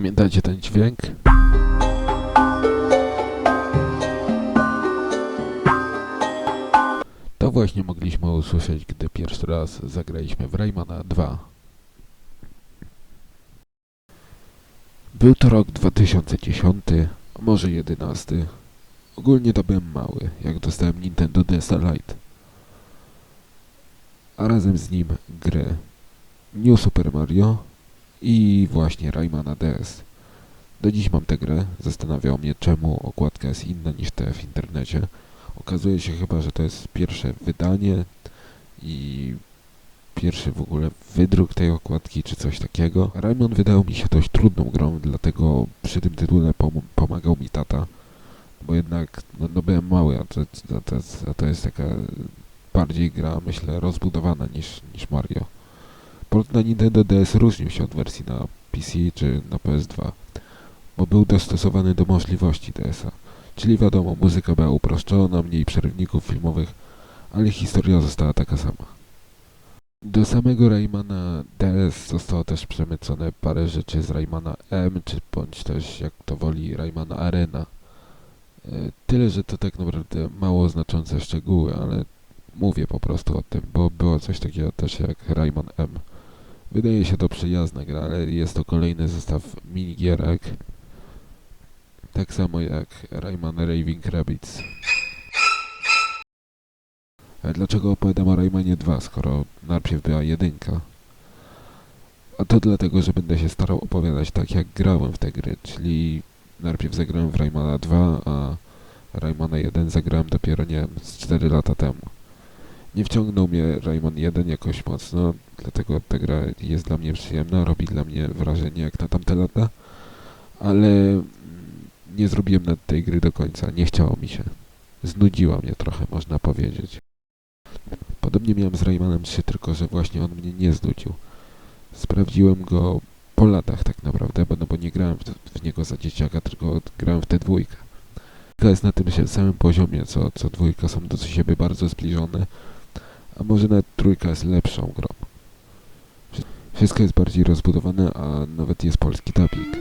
Pamiętacie ten dźwięk? To właśnie mogliśmy usłyszeć, gdy pierwszy raz zagraliśmy w Raymana 2. Był to rok 2010, a może 11. Ogólnie to byłem mały, jak dostałem Nintendo DS Lite. A razem z nim gry New Super Mario i właśnie Raymana DS. Do dziś mam tę grę. Zastanawiało mnie, czemu okładka jest inna niż te w internecie. Okazuje się chyba, że to jest pierwsze wydanie i pierwszy w ogóle wydruk tej okładki, czy coś takiego. Rayman wydał mi się dość trudną grą, dlatego przy tym tytule pom pomagał mi tata, bo jednak no, no byłem mały, a to, to, a to jest taka bardziej gra, myślę, rozbudowana niż, niż Mario. Port na Nintendo DS różnił się od wersji na PC czy na PS2, bo był dostosowany do możliwości DS-a. Czyli wiadomo, muzyka była uproszczona, mniej przerywników filmowych, ale historia została taka sama. Do samego Raymana DS zostało też przemycone parę rzeczy z Raymana M, czy bądź też, jak to woli, Raymana Arena. E, Tyle, że to tak naprawdę mało znaczące szczegóły, ale mówię po prostu o tym, bo było coś takiego też jak Rayman M. Wydaje się to przyjazna gra, ale jest to kolejny zestaw minigierek. Tak samo jak Rayman Raving Rabbids. A dlaczego opowiadam o Raymanie 2, skoro najpierw była jedynka? A to dlatego, że będę się starał opowiadać tak, jak grałem w te gry, czyli najpierw zagrałem w Raymana 2, a Raymana 1 zagrałem dopiero, nie wiem, z 4 lata temu. Nie wciągnął mnie Rayman 1 jakoś mocno, dlatego ta gra jest dla mnie przyjemna, robi dla mnie wrażenie jak na tamte lata, ale nie zrobiłem nad tej gry do końca, nie chciało mi się. Znudziła mnie trochę, można powiedzieć. Podobnie miałem z Raymanem 3, tylko że właśnie on mnie nie znudził. Sprawdziłem go po latach tak naprawdę, bo, no bo nie grałem w, w niego za dzieciaka, tylko grałem w tę dwójkę. Dwójka jest na tym samym poziomie, co, co dwójka, są do siebie bardzo zbliżone, a może nawet trójka jest lepszą grą. Wszy- Wszystko jest bardziej rozbudowane, a nawet jest polski dubbing.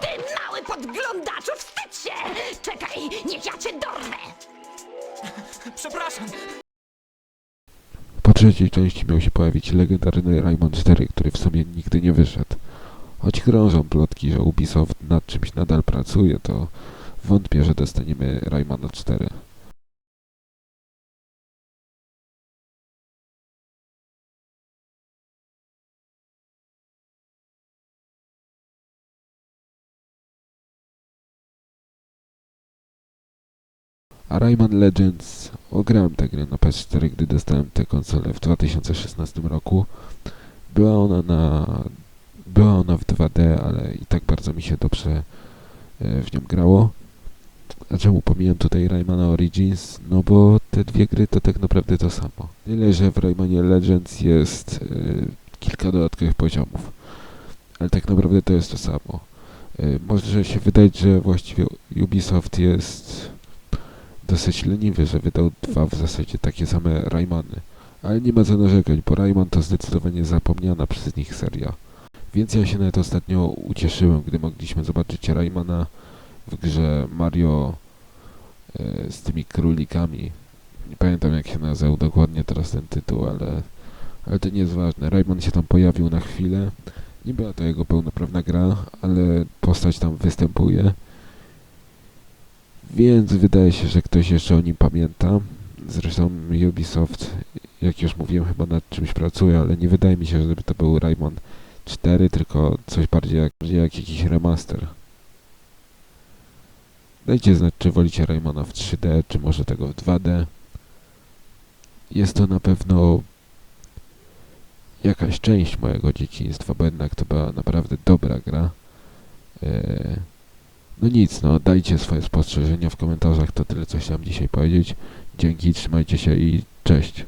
Ty mały podglądaczu, wstydź się! Czekaj, niech ja cię dorwę! Przepraszam. Po trzeciej części miał się pojawić legendarny Rayman 4, który w sumie nigdy nie wyszedł. Choć krążą plotki, że Ubisoft nad czymś nadal pracuje, to wątpię, że dostaniemy Raymana 4. A Rayman Legends, ograłem tę grę na PS4, gdy dostałem tę konsolę w 2016 roku. Była ona na... Była ona w 2D, ale i tak bardzo mi się dobrze e, w nią grało. A czemu pomijam tutaj Raymana Origins? No bo te dwie gry to tak naprawdę to samo. Tyle, że w Raymanie Legends jest e, kilka dodatkowych poziomów. Ale tak naprawdę to jest to samo. E, może się wydać, że właściwie Ubisoft jest dosyć leniwy, że wydał dwa w zasadzie takie same Raymany. Ale nie ma co narzekać, bo Rayman to zdecydowanie zapomniana przez nich seria. Więc ja się nawet ostatnio ucieszyłem, gdy mogliśmy zobaczyć Raymana w grze Mario e, z tymi królikami. Nie pamiętam jak się nazywał dokładnie teraz ten tytuł, ale, ale to nie jest ważne. Rayman się tam pojawił na chwilę. Nie była to jego pełnoprawna gra, ale postać tam występuje. Więc wydaje się, że ktoś jeszcze o nim pamięta. Zresztą Ubisoft, jak już mówiłem, chyba nad czymś pracuje, ale nie wydaje mi się, żeby to był Rayman 4, tylko coś bardziej jak, bardziej jak jakiś remaster. Dajcie znać, czy wolicie Raymana w 3D, czy może tego w 2D. Jest to na pewno jakaś część mojego dzieciństwa, bo jednak to była naprawdę dobra gra. Eee, no nic, no dajcie swoje spostrzeżenia w komentarzach, to tyle co chciałem dzisiaj powiedzieć. Dzięki, trzymajcie się i cześć.